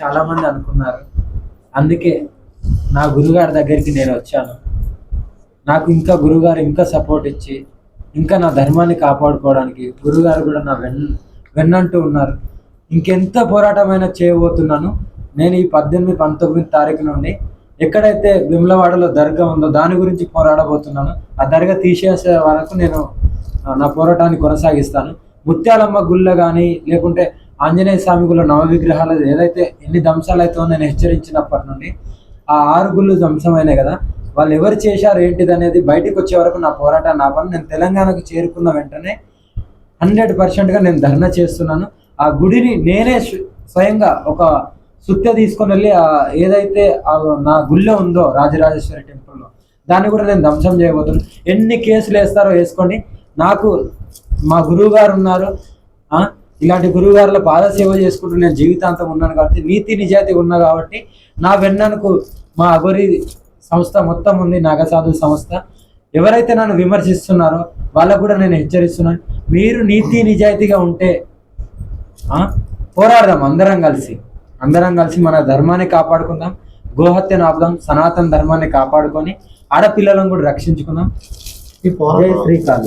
చాలా మంది అనుకున్నారు. అందుకే నా గురుగారి దగ్గరికి నేను వచ్చాను. నాకు ఇంకా గురుగారు ఇంకా సపోర్ట్ ఇచ్చి ఇంకా నా ధర్మాన్ని కాపాడుకోవడానికి గురుగారు కూడా నా వెన్ వెన్నంటూ ఉన్నారు. ఇంకెంత పోరాటమైనా చేయబోతున్నాను నేను ఈ పద్దెనిమిది పంతొమ్మిది తారీఖు నుండి ఎక్కడైతే విమలవాడలో దర్గా ఉందో దాని గురించి పోరాడబోతున్నాను. ఆ దర్గా తీసేసే వరకు నేను నా పోరాటాన్ని కొనసాగిస్తాను. ముత్యాలమ్మ గుళ్ళ కానీ లేకుంటే ఆంజనేయ స్వామి గుళ్ళ నవ విగ్రహాలు ఏదైతే ఎన్ని ధ్వంసాలు అయితే నేను హెచ్చరించినప్పటి నుండి ఆ ఆరు గుళ్ళు ధ్వంసమైనాయి కదా. వాళ్ళు ఎవరు చేశారు ఏంటిది అనేది బయటకు వచ్చే వరకు నా పోరాటాన్ని ఆపను నేను తెలంగాణకు చేరుకున్న వెంటనే హండ్రెడ్ పర్సెంట్గా నేను ధర్నా చేస్తున్నాను. ఆ గుడిని నేనే స్వయంగా ఒక సుత్య తీసుకొని వెళ్ళి ఆ ఏదైతే ఆ నా గుళ్ళో ఉందో రాజరాజేశ్వరి టెంపుల్లో దాన్ని కూడా నేను ధ్వంసం చేయబోతున్నాను. ఎన్ని కేసులు వేస్తారో వేసుకోండి. నాకు మా గురువు గారు ఉన్నారు ఇలాంటి గురువు గారుల పాద సేవ చేసుకుంటూ నేను జీవితాంతం ఉన్నాను కాబట్టి నీతి నిజాయితీ ఉన్నా కాబట్టి నా వెన్ననకు మా అగోరి సంస్థ మొత్తం ఉంది నాగసాధు సంస్థ. ఎవరైతే నన్ను విమర్శిస్తున్నారో వాళ్ళకు కూడా నేను హెచ్చరిస్తున్నాను. మీరు నీతి నిజాయితీగా ఉంటే ఆ, పోరాడదాం అందరం కలిసి. అందరం కలిసి మన ధర్మాన్ని కాపాడుకుందాం గోహత్యను ఆపుదాం సనాతన ధర్మాన్ని కాపాడుకొని ఆడపిల్లలను కూడా రక్షించుకుందాం. శ్రీకాళి.